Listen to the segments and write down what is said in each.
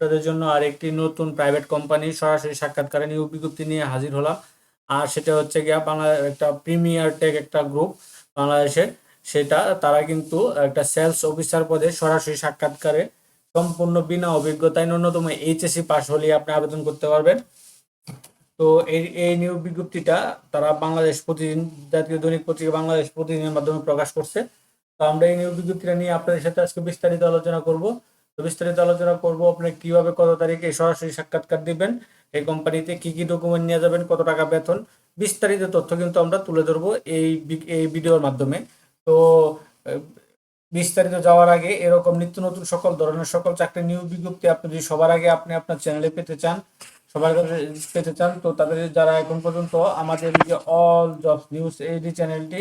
আপনাদের জন্য আরেকটি নতুন প্রাইভেট কোম্পানি সরাসরি সাক্ষাৎকারে নিয়োগ বিজ্ঞপ্তি নিয়ে হাজির হলাম। আর সেটা হচ্ছে গিয়া বাংলা একটা প্রিমিয়ার টেক একটা গ্রুপ বাংলাদেশের সেটা তারা কিন্তু একটা সেলস অফিসার পদে সরাসরি সাক্ষাৎকারে সম্পূর্ণ বিনা অভিজ্ঞতায় ন্যূনতম এইচএসসি পাস হলে আপনি আবেদন করতে পারবেন। তো এই এই নিয়োগ বিজ্ঞপ্তিটা তারা বাংলাদেশ প্রতিদিন, জাতীয় দৈনিক পত্রিকা বাংলাদেশ প্রতিদিনের মাধ্যমে প্রকাশ করছে। তো আমরা এই নিয়োগ বিজ্ঞপ্তিটা নিয়ে আপনাদের সাথে আজকে বিস্তারিত আলোচনা করব। বিস্তারিত আলোচনা করব, আপনি কীভাবে, কত তারিখে সরাসরি সাক্ষাৎকার দিবেন, এই কোম্পানিতে কি কি ডকুমেন্ট নিয়ে যাবেন, কত টাকা বেতন, বিস্তারিত তথ্য কিন্তু আমরা তুলে ধরবো এই এই ভিডিওর মাধ্যমে। তো বিস্তারিত যাওয়ার আগে এরকম নিত্য নতুন সকল ধরনের সকল চাকরি নিয়োগ বিজ্ঞপ্তি আপনি যদি সবার আগে আপনি আপনার চ্যানেলে পেতে চান, সবার কাছে পেতে চান, তো তাদের যারা এখন পর্যন্ত আমাদের যে অল জবস নিউজ এই চ্যানেলটি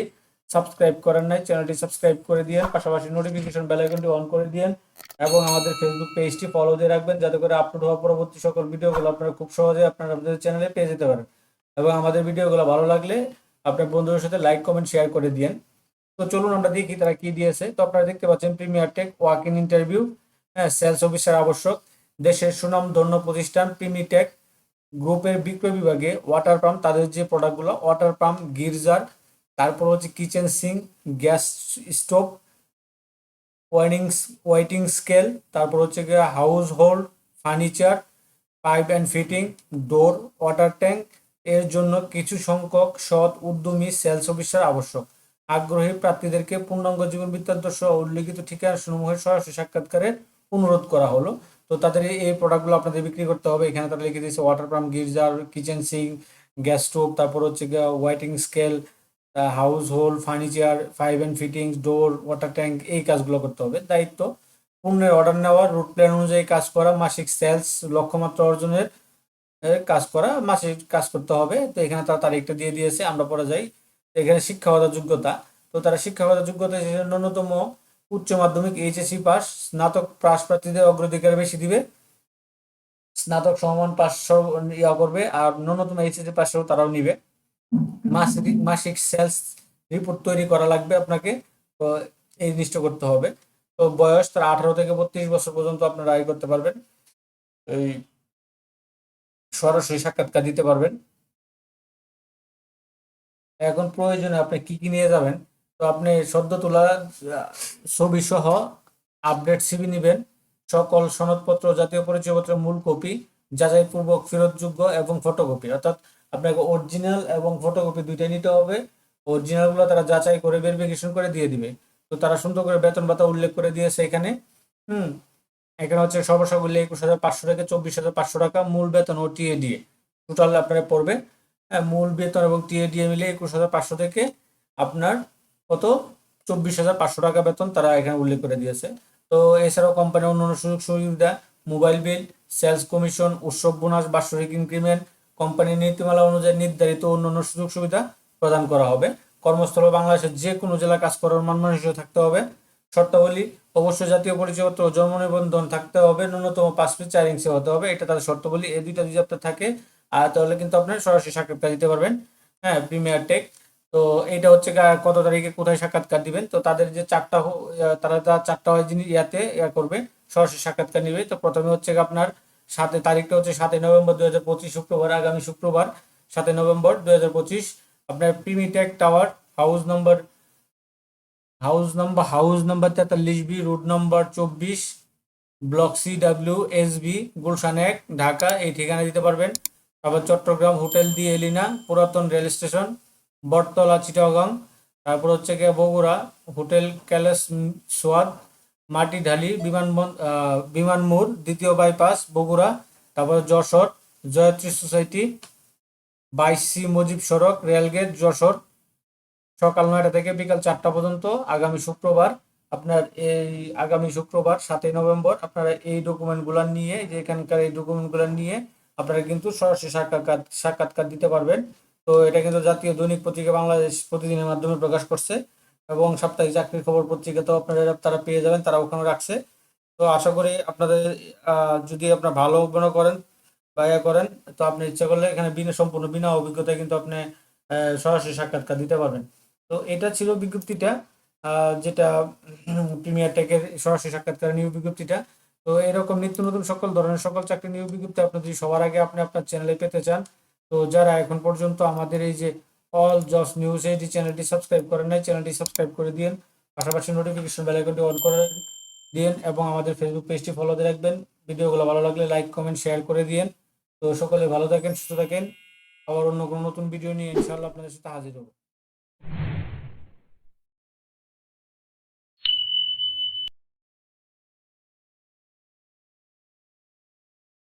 সাবস্ক্রাইব করেন নাই, চ্যানেলটি সাবস্ক্রাইব করে দিয়েন, পাশাপাশি নোটিফিকেশন বেল আইকনটি অন করে দিয়েন এবং আমাদের ফেসবুক পেজটি ফলো দিয়ে রাখবেন যাতে করে আপলোড হওয়া পরবর্তী সকল ভিডিওগুলো আপনারা খুব সহজে আপনারা আমাদের চ্যানেলে পেয়ে যেতে পারেন এবং আমাদের ভিডিওগুলো ভালো লাগলে আপনার বন্ধুদের সাথে লাইক কমেন্ট শেয়ার করে দিয়েন। তো চলুন আমরা দেখি তারা কি দিয়েছে। তো আপনারা দেখতে পাচ্ছেন premier tech walk in interview হ্যাঁ সেলস অফিসার আবশ্যক, দেশের সুনাম ধন্য প্রতিষ্ঠান প্রিমিটেক গ্রুপের বিক্রয় বিভাগে ওয়াটার পাম্প তাদের যে প্রোডাক্টগুলো ওয়াটার পাম্প গির্জার তারপর হচ্ছে kitchen sink gas stove weighing waiting scale তারপর হচ্ছে গিয়ে household furniture pipe and fitting door water tank এর জন্য কিছু সংখ্যক সৎ, উদ্যমী সেলস অফিসার আবশ্যক। আগ্রহী প্রার্থীদেরকে পূর্ণাঙ্গ জীবন বৃত্তান্ত সহ উল্লিখিত ঠিকানা সমূহের সরাসরি সাক্ষাৎকারের অনুরোধ করা হলো। তো তাদের এই- প্রোডাক্টগুলো আপনাদের বিক্রি করতে হবে। এখানে তারা লিখে দিয়েছে water pump geyser kitchen sink gas stove তারপর হচ্ছে waiting scale household furniture pipe and fittings door water tank এই কাজগুলো করতে হবে। দায়িত্ব পণ্যের অর্ডার নেওয়া রুট প্ল্যান অনুযায়ী কাজ করা, মাসিক সেলস লক্ষ্যমাত্রা অর্জনের কাজ করা, মাসিক কাজ করতে হবে। তো এখানে তারা তারিখটা দিয়ে দিয়েছে, আমরা পরে যাই। এখানে শিক্ষাগত যোগ্যতা। তো তারা শিক্ষাগত যোগ্যতা ন্যূনতম উচ্চ মাধ্যমিক এইচএসসি পাস, স্নাতক পাস প্রার্থীদের অগ্রাধিকার বেশি দিবে। স্নাতক সমান পাস ইয়া করবে, আর ন্যূনতম এইচএসসি পাসও তারাও নিবে। মাসিক মাসিক সেলস রিপোর্ট তৈরি করা লাগবে আপনাকে এই করতে হবে। তো বয়স তার আঠারো থেকে বত্রিশ বছর পর্যন্ত আপনারা আয় করতে পারবেন। এই সরাসরি সাক্ষাৎকার দিতে পারবেন। এখন প্রয়োজনে আপনি কি কি নিয়ে যাবেন? তো আপনি সদ্য তোলা ছবি সহ আপডেট সিবি নেবেন। সকল সনদপত্র, জাতীয় পরিচয়পত্রের মূল কপি যাচাইপূর্বক ফেরতযোগ্য এবং ফটোকপি অর্থাৎ আপনাকে অরিজিনাল এবং ফটোকপি দুইটাই নিতে হবে। অরিজিনালগুলো তারা যাচাই করে ভেরিফিকেশন করে দিয়ে দিবে। তো তারা সুন্দর করে বেতন ভাতা উল্লেখ করে দিয়েছে এখানে। হুম? এখানে হচ্ছে সর্বসাক উল্লেখ একুশ হাজার পাঁচশো থেকে চব্বিশ হাজার পাঁচশো টাকা মূল বেতন ও টিএ দিয়ে টোটাল আপনার পড়বে। হ্যাঁ, মূল বেতন এবং টিএ দিয়ে মিলে একুশ হাজার পাঁচশো থেকে আপনার কত? চব্বিশ হাজার পাঁচশো টাকা বেতন তারা এখানে উল্লেখ করে দিয়েছে। তো এছাড়াও কোম্পানির অন্যান্য সুযোগ সুবিধা মোবাইল বিল সেলস কমিশন উৎসব বোনাস বাৎসরিক ইনক্রিমেন্ট কোম্পানির নীতিমালা অনুযায়ী নির্ধারিত অন্যান্য সুযোগ সুবিধা প্রদান করা হবে। কর্মস্থল বাংলাদেশের যে কোনো জেলা কাজ করার মান মানসিক থাকতে হবে। শর্তাবলী অবশ্যই জাতীয় পরিচয়পত্র জন্ম নিবন্ধন থাকতে হবে। ন্যূনতম পাঁচ চার ইঞ্চি হতে হবে। এটা তাদের শর্তাবলী। এই দুইটা যদি থাকে আর তাহলে কিন্তু আপনার সরাসরি সাক্ষাৎকার দিতে পারবেন। হ্যাঁ প্রিমিয়ার টেক। তো এটা হচ্ছে কত তারিখে কোথায় সাক্ষাৎকার দিবেন? তো তাদের যে চারটা তারা চারটা জিনিস ইয়াতে, ইয়া করবে, সরাসরি সাক্ষাৎকার নিবে। তো প্রথমে হচ্ছে আপনার সাতে তারিখটা হচ্ছে সাতই নভেম্বর দুই হাজার পঁচিশ শুক্রবার, আগামী শুক্রবার সাতই নভেম্বর দুই হাজার পঁচিশ। আপনার premier tech tower, house number, house number house number তেতাল্লিশ বি, রুট নম্বর চব্বিশ, block C W S B, Gulshan এক, ঢাকা, এই ঠিকানা দিতে পারবেন। তারপর চট্টগ্রাম, হোটেল দি এলিনা, পুরাতন রেল স্টেশন, বটতলা, চিটাগাং। তারপর হচ্ছে গিয়ে বগুড়া, হোটেল ক্যালেস সোয়াদ। মাটিঢালি বিমানবন আহ, বিমান মোড় দ্বিতীয় বাইপাস বগুড়া তারপর যশোর জয়ত্রী সোসাইটি বাইশ সি মুজিব সড়ক রেলগেট যশোর। সকাল নয়টা থেকে বিকাল চারটা পর্যন্ত আগামী শুক্রবার আপনার এই আগামী শুক্রবার সাতই নভেম্বর আপনারা এই ডকুমেন্টগুলো নিয়ে যে এখানকার এই ডকুমেন্টগুলো নিয়ে আপনারা কিন্তু সরাসরি সাক্ষাৎকার সাক্ষাৎকার দিতে পারবেন। তো এটা কিন্তু জাতীয় দৈনিক পত্রিকা বাংলাদেশ প্রতিদিনের মাধ্যমে প্রকাশ করছে। এবং সাপ্তাহিক চাকরির খবর পত্রিকাতেও আপনারা তারা পেয়ে যাবেন, তারা ওখানে রাখছে। তো আশা করি আপনাদের যদি আপনার ভালো মনে করেন বা ইয়ে করেন, তো আপনি ইচ্ছা করলে এখানে বিনা সম্পূর্ণ বিনা অভিজ্ঞতায় কিন্তু আপনি সরাসরি সাক্ষাৎকার দিতে পারবেন। তো এটা ছিল বিজ্ঞপ্তিটা যেটা প্রিমিয়ার টেকের সরাসরি সাক্ষাৎকার নিয়োগ বিজ্ঞপ্তিটা। তো তো এরকম নিত্য নতুন সকল ধরনের সকল চাকরি নিয়োগ বিজ্ঞপ্তি আপনি যদি সবার আগে আপনি আপনার চ্যানেলে পেতে চান, তো যারা এখন পর্যন্ত আমাদের এই যে অল জবস নিউজ এই চ্যানেলটি সাবস্ক্রাইব করেন নাই চ্যানেলটি সাবস্ক্রাইব করে দিন। পাশাপাশি নোটিফিকেশন বেল আইকনটি অন করে দিন এবং আমাদের ফেসবুক পেজটি ফলো দিয়ে রাখবেন। ভিডিওগুলো ভালো লাগলে লাইক কমেন্ট শেয়ার করে দিন। তো সকলে ভালো থাকেন, সুস্থ থাকেন। আবার অন্য কোনো নতুন ভিডিও নিয়ে ইনশাআল্লাহ আপনাদের সাথে হাজির হব।